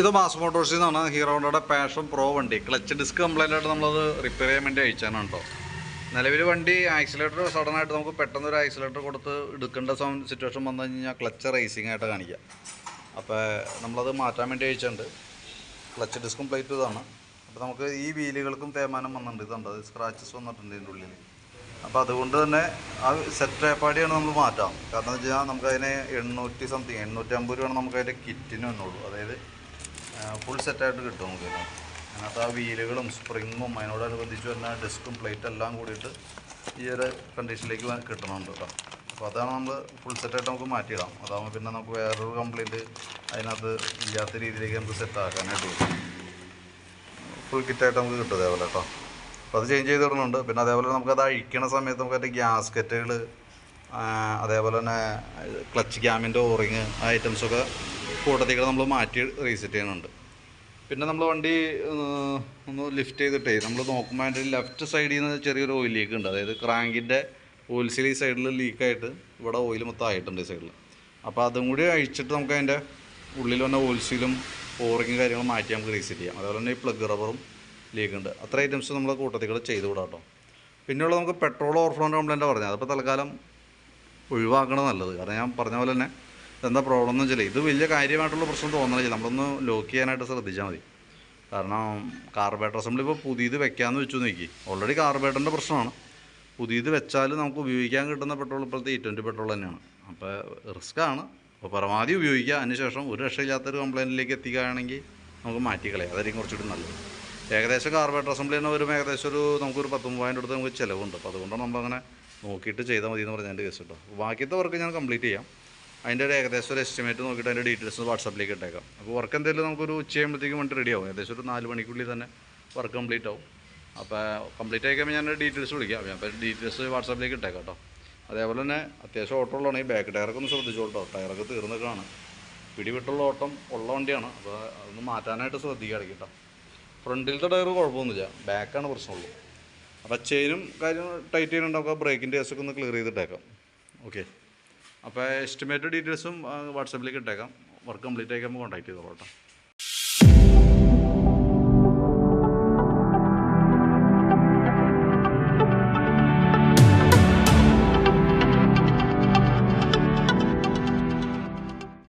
ഇത് മാസ് മോട്ടോഴ്സിൽ നിന്നാണ് ഹീറോയുടെ പാഷൻ പ്രോ വണ്ടി. ക്ലച്ച് ഡിസ്ക് കംപ്ലൈന്റ് ആയിട്ട് നമ്മളത് റിപ്പയർ ചെയ്യാൻ വേണ്ടി അയച്ചാണ് കേട്ടോ നിലവിൽ വണ്ടി ആക്സിലേറ്റർ സഡൻ ആയിട്ട് നമുക്ക് പെട്ടെന്ന് ഒരു ആക്സിലേറ്റർ കൊടുത്ത് എടുക്കേണ്ട സിറ്റുവേഷൻ വന്നു കഴിഞ്ഞാൽ ക്ലച്ച് റേസിംഗ് ആയിട്ട് കാണിക്കാം. അപ്പോൾ നമ്മളത് മാറ്റാൻ വേണ്ടി അയച്ചിട്ടുണ്ട്. ക്ലച്ച് ഡിസ്കും പ്ലേറ്റ് ഇതാണ്. അപ്പോൾ നമുക്ക് ഈ വീലുകൾക്കും തേമാനം വന്നിട്ടുണ്ട്. ഇതുണ്ട് സ്ക്രാച്ചസ് വന്നിട്ടുണ്ട് ഇതിന്റെ ഉള്ളിൽ അപ്പോൾ അതുകൊണ്ട് തന്നെ ആ സെറ്റ് പാടിയാണ് നമ്മൾ മാറ്റാം. കാരണം എന്ന് വെച്ചാൽ നമുക്കതിന് എണ്ണൂറ്റി സംതിങ് എണ്ണൂറ്റി അമ്പത് രൂപയാണ് നമുക്കതിന്റെ കിറ്റിന് വന്നുള്ളൂ. അതായത് ഫുൾ സെറ്റായിട്ട് കിട്ടും നമുക്ക്. അതിനകത്ത് ആ വീലുകളും സ്പ്രിങ്ങും അതിനോടനുബന്ധിച്ച് വരുന്ന ഡിസ്കും പ്ലേറ്റ് എല്ലാം കൂടിയിട്ട് ഈ ഒരു കണ്ടീഷനിലേക്ക് കിട്ടണമുണ്ട് കേട്ടോ അപ്പോൾ അതാണ് നമ്മൾ ഫുൾ സെറ്റായിട്ട് നമുക്ക് മാറ്റിയിടാം. അതാകുമ്പോൾ പിന്നെ നമുക്ക് വേറൊരു കംപ്ലയിന്റ് അതിനകത്ത് ഇല്ലാത്ത രീതിയിലേക്ക് നമുക്ക് സെറ്റാക്കാനായിട്ട് പറ്റും. ഫുൾ കിറ്റായിട്ട് നമുക്ക് കിട്ടും അതേപോലെ കേട്ടോ അപ്പോൾ അത് ചേഞ്ച് ചെയ്ത് വിടുന്നുണ്ട് പിന്നെ അതേപോലെ നമുക്കത് അഴിക്കണ സമയത്ത് നമുക്ക് അതിന്റെ ഗ്യാസ്കറ്റുകൾ അതേപോലെ തന്നെ ക്ലച്ച് ക്യാമിന്റെ ഓറിങ് ആ ഐറ്റംസൊക്കെ കൂട്ടത്തിൽ നമ്മൾ മാറ്റി റീസെറ്റ് ചെയ്യുന്നുണ്ട്. പിന്നെ നമ്മൾ വണ്ടി ഒന്ന് ലിഫ്റ്റ് ചെയ്തിട്ടേ നമ്മൾ നോക്കുമ്പോൾ അതിന്റെ ലെഫ്റ്റ് സൈഡിൽ നിന്ന് ചെറിയൊരു ഓയിൽ ലീക്ക് ഉണ്ട്. അതായത് ക്രാങ്കിന്റെ ഓയിൽ സീൽ സൈഡിൽ ലീക്കായിട്ട് ഇവിടെ ഓയിൽ മൊത്തം ആയിട്ടുണ്ട് ഈ സൈഡിൽ അപ്പോൾ അതും കൂടി അഴിച്ചിട്ട് നമുക്ക് അതിന്റെ ഉള്ളിൽ വന്ന ഓയിൽ സീലും ഓറിങ്ങും കാര്യങ്ങളും മാറ്റി നമുക്ക് റീസെറ്റ് ചെയ്യാം. അതുപോലെ തന്നെ ഈ പ്ലഗ് റബ്ബറും ലീക്ക് ഉണ്ട്. അത്ര ഐറ്റംസ് നമ്മൾ കൂട്ടത്തിൽ ചെയ്ത് വിടാം കേട്ടോ. പിന്നെയുള്ള നമുക്ക് പെട്രോൾ ഓവർഫ്ലോന്റെ കംപ്ലൈന്റ് പറഞ്ഞത്. അതിപ്പോൾ തൽക്കാലം ഒഴിവാക്കണം നല്ലത്. കാരണം ഞാൻ പറഞ്ഞ പോലെ തന്നെ എന്താ പ്രോബ്ലം എന്ന് വെച്ചാൽ ഇത് വലിയ കാര്യമായിട്ടുള്ള പ്രശ്നം തോന്നണില്ല. നമ്മളൊന്ന് ലോക്ക് ചെയ്യാനായിട്ട് ശ്രദ്ധിച്ചാൽ മതി. കാരണം കാർബേറ്റർ അസംബ്ലി ഇപ്പോൾ പുതിയത് വെക്കാമെന്ന് വെച്ചു നോക്കി. ഓൾറെഡി കാർബേറ്ററിന്റെ പ്രശ്നമാണ്. പുതിയത് വെച്ചാൽ നമുക്ക് ഉപയോഗിക്കാൻ കിട്ടുന്ന പെട്രോൾ ഇപ്പോഴത്തെ ഈ ട്വന്റി പെട്രോൾ തന്നെയാണ്. അപ്പോൾ റിസ്ക് ആണ്. അപ്പോൾ പരമാവധി ഉപയോഗിക്കുക. അതിനുശേഷം ഒരു രക്ഷയില്ലാത്തൊരു കംപ്ലയിന്റിലേക്ക് എത്തിക്കുകയാണെങ്കിൽ നമുക്ക് മാറ്റിക്കളയാം. അതായിരിക്കും കുറച്ചുകൂടി നല്ലത്. ഏകദേശം കാർബേറ്റർ അസംബ്ലി തന്നെ വരുമ്പോൾ ഏകദേശം ഒരു നമുക്കൊരു പത്ത് മൂവായിരം അടുത്ത് നമുക്ക് ചിലവുണ്ട്. അപ്പോൾ അതുകൊണ്ടാണ് നമ്മളങ്ങനെ നോക്കിയിട്ട് ചെയ്താൽ മതി എന്ന് പറഞ്ഞതിന്റെ കേസ് കേട്ടോ ബാക്കിയത്തെ വർക്ക് ഞാൻ കംപ്ലീറ്റ് ചെയ്യാം. അതിന്റെ ഒരു ഏകദേശം ഒരു എസ്റ്റിമേറ്റ് നോക്കിയിട്ട് അതിന്റെ ഡീറ്റെയിൽസ് വാട്സാപ്പിലേക്ക് ഇട്ടേക്കാം. അപ്പോൾ വർക്ക് എന്തെങ്കിലും നമുക്കൊരു ഉച്ച കഴിയുമ്പോഴത്തേക്കും വേണ്ടി റെഡി ആവും. ഏകദേശം ഒരു നാല് മണിക്കുള്ളിൽ തന്നെ വർക്ക് കംപ്ലീറ്റ് ആവും. അപ്പോൾ കംപ്ലീറ്റ് ആയി കഴിയുമ്പോൾ ഞാൻ ഡീറ്റെയിൽസ് വിളിക്കാം. ഞാൻ അപ്പോൾ ഡീറ്റെയിൽസ് വാട്സാപ്പിലേക്ക് ഇട്ടേക്കാം കേട്ടോ അതേപോലെ തന്നെ അത്യാവശ്യം ഓട്ടം ഉള്ളതാണ്. ഈ ബാക്ക് ടയറൊക്കെ ഒന്ന് ശ്രദ്ധിച്ചോട്ടോ. ടയറൊക്കെ തീർന്നൊക്കെയാണ് പിടിവിട്ടുള്ള ഓട്ടം ഉള്ള വണ്ടിയാണ്. അപ്പോൾ അതൊന്ന് മാറ്റാനായിട്ട് ശ്രദ്ധിക്കുക കേട്ടോ ഫ്രണ്ടിലത്തെ ടയർ കുഴപ്പമൊന്നുമില്ല. ബാക്കാണ് പ്രശ്നമുള്ളൂ. അപ്പോൾ ചെയിനും കാര്യം ടൈറ്റ് ചെയ്യുന്നുണ്ടാക്കുക ബ്രേക്കിന്റെ കേസൊക്കെ ഒന്ന് ക്ലിയർ ചെയ്തിട്ടേക്കാം. ഓക്കെ അപ്പോൾ എസ്റ്റിമേറ്റഡ് ഡീറ്റെയിൽസും വാട്സപ്പിലേക്ക് ഇട്ടേക്കാം. വർക്ക് കംപ്ലീറ്റ് ആയിക്കുമ്പോൾ കോൺടാക്ട് ചെയ്തോളൂ കേട്ടോ.